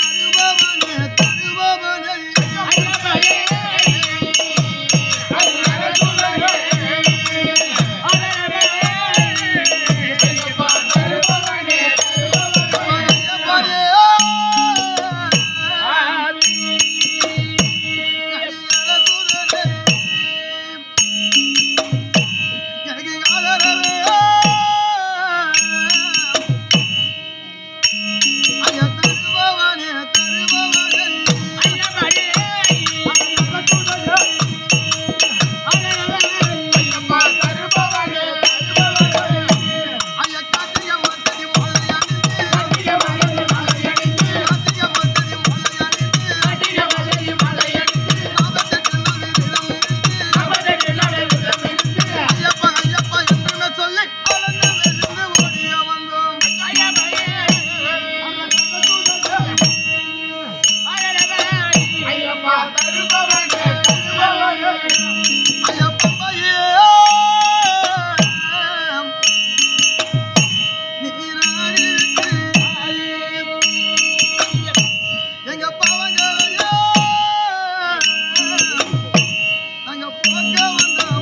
ஐயா தருபவனே எங்க பாவங்களையே நாங்க போக்க வந்தோம்